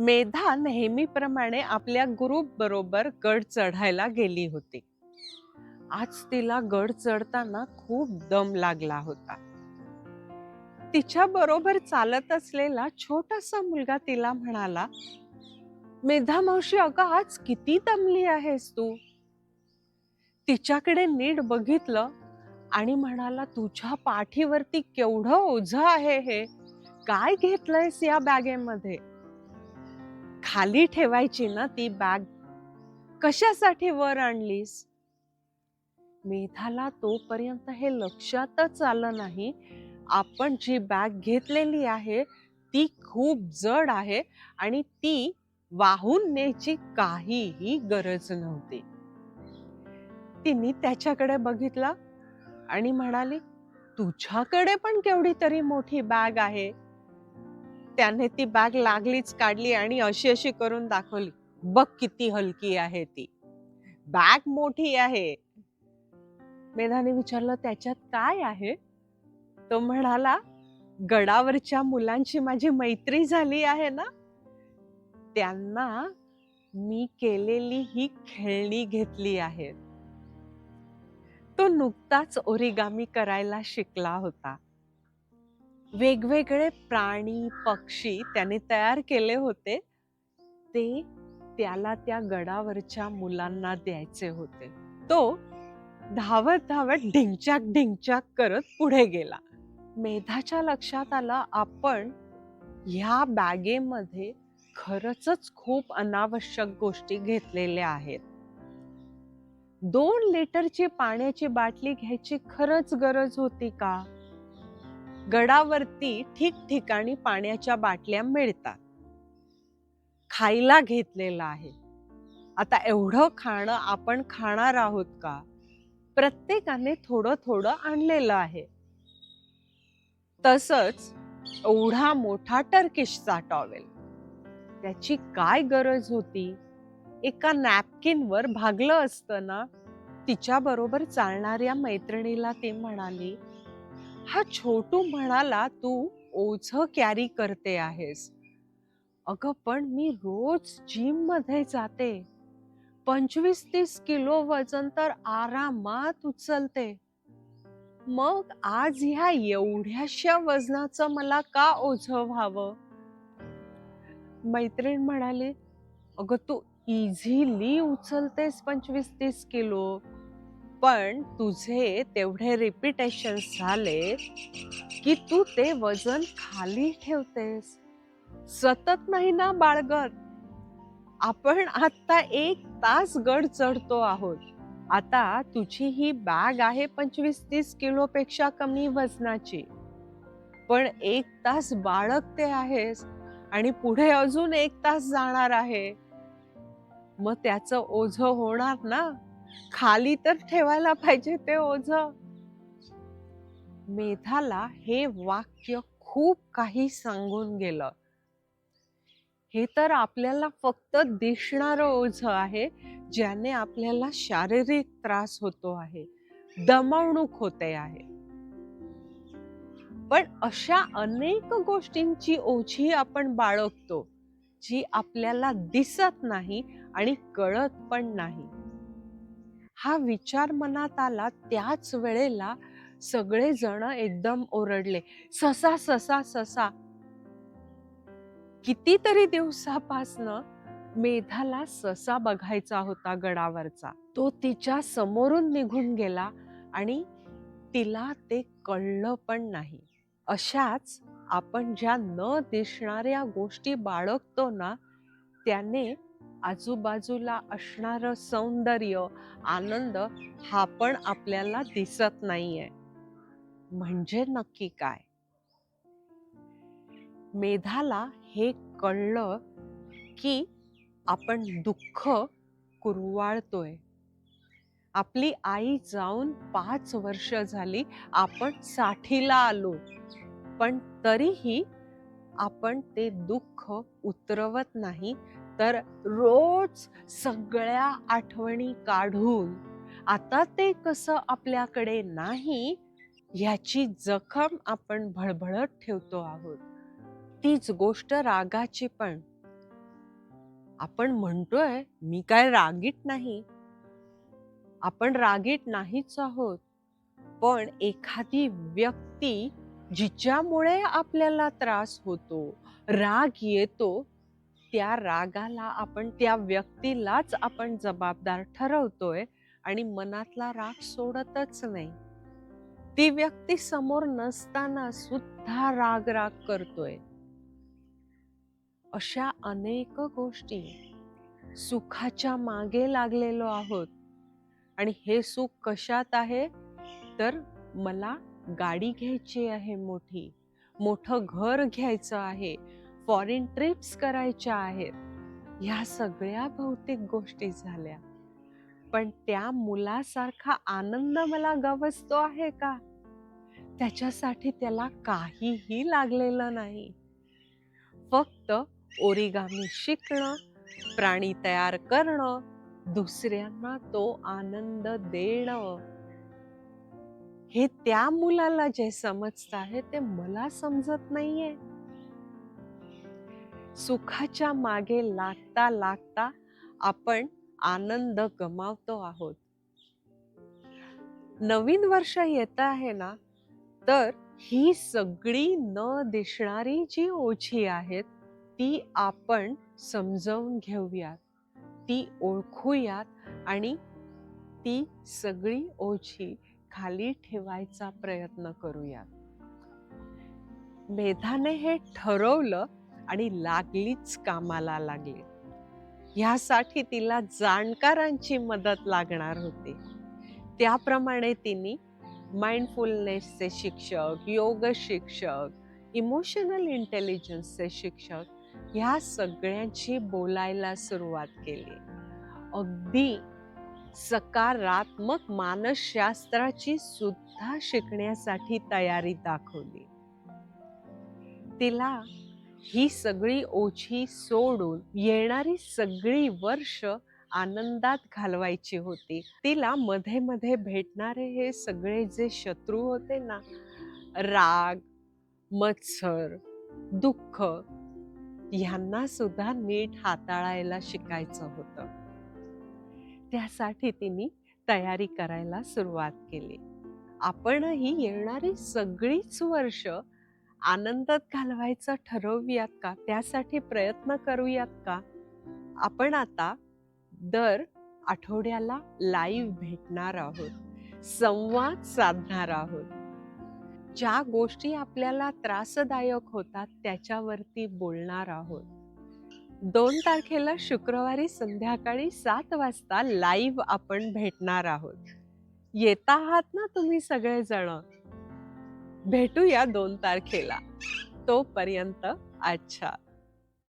मेधा नेहमीप्रमाणे आपल्या ग्रुप बरोबर गड चढायला गेली होती. आज तिला गड चढताना खूप दम लागला होता. तिच्या बरोबर चालत असलेला छोटासा मुलगा तिला म्हणाला मेधा मावशी अगं आज किती दमली आहेस तू? तिच्याकडे नीट बघितलं आणि म्हणाला तुझ्या पाठीवरती केवढं ओझ आहे हे? काय घेतलंयस या बॅगेमध्ये? खाली ठेवायची ना ती बॅग कशासाठी वर आणलीस? मेधाला तोपर्यंत हे लक्षातच आलं नाही. आपण जी बॅग घेतलेली आहे ती खूप जड आहे आणि ती वाहून न्यायची काहीही गरज नव्हती. तिने त्याच्याकडे बघितलं आणि म्हणाली तुझ्याकडे पण केवढी तरी मोठी बॅग आहे. त्याने ती बॅग लागलीच काढली आणि अशी अशी करून दाखवली. बघ किती हलकी आहे ती. बॅग मोठी आहे. मेधाने विचारलं त्याच्यात काय आहे? तो म्हणाला गडावरच्या मुलांची माझी मैत्री झाली आहे ना? त्यांना मी केलेली ही खेळणी घेतली आहे तो नुकताच ओरिगामी करायला शिकला होता. वेगवेगळे प्राणी पक्षी त्याने तयार केले होते. ते त्याला त्या गडावरच्या मुलांना द्यायचे होते. तो धावत धावत ढिंगचाक ढिंगचाक करत पुढे गेला. मेधाच्या लक्षात आलं आपण ह्या बॅगेमध्ये खरंच खूप अनावश्यक गोष्टी घेतलेल्या आहेत. दोन लिटरची पाण्याची बाटली घ्यायची खरंच गरज होती का? गडावरती ठिकठिकाणी पाण्याच्या बाटल्या मिळतात. खायला घेतलेलं आहे. आता एवढं खाणं आपण खाणार आहोत का? प्रत्येकाने थोडं थोडं आणलेलं आहे. तसंच एवढा मोठा टर्किशचा टॉवेल त्याची काय गरज होती? एका नॅपकिनवर भागलं असतं ना? तिच्या बरोबर चालणाऱ्या मैत्रिणीला ते म्हणाली हा छोटू म्हणाला तू ओझ कॅरी करते आहेस. अगं पण मी रोज जिममध्ये जाते. पंचवीस तीस किलो वजन तर आरामात उचलते. मग आज ह्या एवढ्याशा वजनाचं मला का ओझ व्हावं? मैत्रीण म्हणाली अगं तू इझिली उचलतेस पंचवीस तीस किलो. पण तुझे तेवढे रिपिटेशन झाले की तू ते वजन खाली ठेवतेस. सतत नाही ना बाळगत? आपण आता एक तास गड चढतो आहोत. आता तुझी ही बॅग आहे पंचवीस तीस किलोपेक्षा कमी वजनाची. पण एक तास बाळगते आहेस आणि पुढे अजून एक तास जाणार आहे. मग त्याचं ओझ होणार ना? खाली तर ठेवायला पाहिजे ते ओझ. मेधाला हे वाक्य खूप काही सांगून गेलं. हे तर आपल्याला फक्त दिसणार ओझ आहे ज्याने आपल्याला शारीरिक त्रास होतो आहे दमवणूक होते आहे. पण अशा अनेक गोष्टींची ओझी आपण बाळगतो जी आपल्याला दिसत नाही आणि कळत पण नाही. हा विचार मनात आला त्याच वेळेला सगळे जण एकदम ओरडले ससा ससा ससा. कितीतरी दिवसापासनं मेधाला ससा बघायचा होता गडावरचा. तो तिच्या समोरून निघून गेला आणि तिला ते कळलं पण नाही. अशाच आपण ज्या न दिसणाऱ्या गोष्टी बाळगतो ना त्याने आजूबाजूला असणारं सौंदर्य आनंद हा पण आपल्याला दिसत नाहीये. म्हणजे नक्की काय? मेधाला हे कळलं की आपण दुःख कुरवाळतोय. आपली आई जाऊन पाच वर्ष झाली आपण साठीला आलो. पण तरीही आपण ते दुःख उतरवत नाही तर रोज सगळ्या आठवणी काढून आता ते कसं आपल्याकडे नाही ह्याची जखम आपण भळभळत ठेवतो आहोत. तीच गोष्ट रागाची पण. आपण म्हणतोय मी काय रागीट नाही. आपण रागीट नाहीच आहोत. पण एखादी व्यक्ती जिच्यामुळे आपल्याला त्रास होतो राग येतो त्या रागाला आपण त्या व्यक्तीलाच आपण जबाबदार ठरवतोय आणि मनातला राग सोडतच नाही. ती व्यक्ती समोर नसताना सुद्धा राग राग करतोय. अशा अनेक गोष्टी सुखाच्या मागे लागलेलो आहोत. आणि हे सुख कशात आहे? तर मला गाडी घ्यायची आहे मोठी. मोठं घर घ्यायचं आहे. फॉरेन ट्रिप्स करायच्या आहेत. ह्या सगळ्या भौतिक गोष्टी झाल्या. पण त्या मुलासारखा आनंद मला गवसतो आहे का? त्याच्यासाठी त्याला काहीही लागलेलं नाही. फक्त ओरिगामी शिकणं प्राणी तयार करणं दुसऱ्यांना तो आनंद देणं. हे त्या मुलाला जे समजत आहे ते मला समजत नाहीये. सुखाच्या मागे लागता लागता आपण आनंद गमावतो आहोत. नवीन वर्ष येत आहे ना तर ही सगळी न दिसणारी जी ओझी आहेत ती आपण समजवून घेऊयात. ती ओळखूयात आणि ती सगळी ओझी खाली ठेवायचा प्रयत्न करूयात. मेधाने हे ठरवलं आणि लागलीच कामाला लागली. ह्यासाठी तिला जाणकारांची मदत लागणार होती. त्याप्रमाणे तिने माइंडफुलनेसचे शिक्षक योग शिक्षक इमोशनल इंटेलिजन्सचे शिक्षक ह्या सगळ्यांची बोलायला सुरुवात केली. अगदी सकारात्मक मानसशास्त्राची सुद्धा शिकण्यासाठी तयारी दाखवली. तिला ही सगळी ओझी सोडून येणारी सगळी वर्ष आनंदात घालवायची होती. तिला मध्ये मध्ये भेटणारे हे सगळे जे शत्रू होते ना राग मत्सर दुःख ह्यांना सुद्धा नीट हाताळायला शिकायचं होतं. त्यासाठी तिने तयारी करायला सुरुवात केली. आपणही येणारी सगळीच वर्ष आनंदात घालवायचं ठरवूयात का? त्यासाठी प्रयत्न करूयात का? आपण आता दर आठवड्याला लाईव्ह भेटणार आहोत. संवाद साधणार आहोत. ज्या गोष्टी आपल्याला त्रासदायक होतात त्याच्यावरती बोलणार आहोत. दोन तारखेला शुक्रवारी संध्याकाळी सात वाजता लाईव्ह आपण भेटणार आहोत. येत आहात ना तुम्ही सगळेजण? भेटूया दोन तारखेला. तोपर्यंत अच्छा